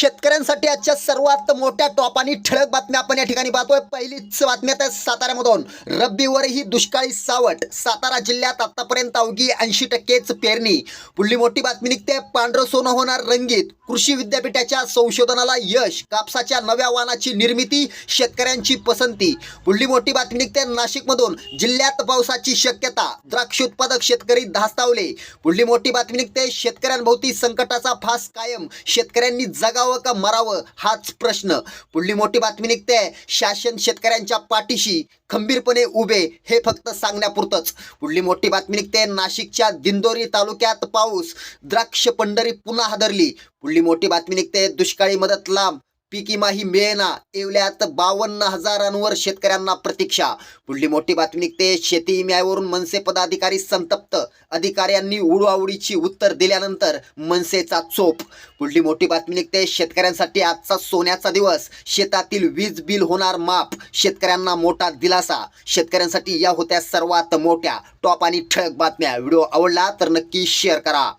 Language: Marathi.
शेतकऱ्यांसाठी आजच्या सर्वात मोठ्या टॉप आणि ठळक बातम्या आपण या ठिकाणी पाहतोय. पहिलीच बातमी आता साताऱ्यामधून. रब्बीवरही दुष्काळी सावट. सातारा जिल्ह्यात आतापर्यंत अवघी ऐंशी टक्केच पेरणी. पुढली मोठी बातमी निघते. पांढरं सोनं होणार रंगीत. कृषी विद्यापीठाच्या संशोधनाला यश. कापसाच्या नव्या वाहनाची निर्मिती शेतकऱ्यांची पसंती. पुढली मोठी बातमी निघते नाशिकमधून. जिल्ह्यात पावसाची शक्यता. द्राक्ष उत्पादक शेतकरी धास्तावले. पुढली मोठी बातमी निघते. शेतकऱ्यांभोवती संकटाचा फास कायम. शेतकऱ्यांनी जगाव का मरावं? हाच प्रश्न. पुढली मोठी बातमी निघते. शासन शेतकऱ्यांच्या पाठीशी खंबीरपणे उभे हे फक्त सांगण्यापुरतंच. पुढली मोठी बातमी निघते. नाशिकच्या दिंदोरी तालुक्यात पाऊस. द्राक्ष पंढरी पुन्हा हादरली. पुढली मोठी बातमी निघते. दुष्काळी मदत लांब पीक विमाही मिळेना येवल्यात बावन्न हजारांवर शेतकऱ्यांना प्रतीक्षा. पुढली मोठी बातमी निघते शेती विम्यावरून मनसे पदाधिकारी संतप्त. अधिकाऱ्यांनी उडवाउडीची उत्तर दिल्यानंतर मनसेचा चोप. पुढली मोठी बातमी निघते शेतकऱ्यांसाठी आजचा सोन्याचा दिवस. शेतातील वीज बिल होणार माफ शेतकऱ्यांना मोठा दिलासा. शेतकऱ्यांसाठी या होत्या सर्वात मोठ्या टॉप आणि ठळक बातम्या. व्हिडिओ आवडला तर नक्की शेअर करा.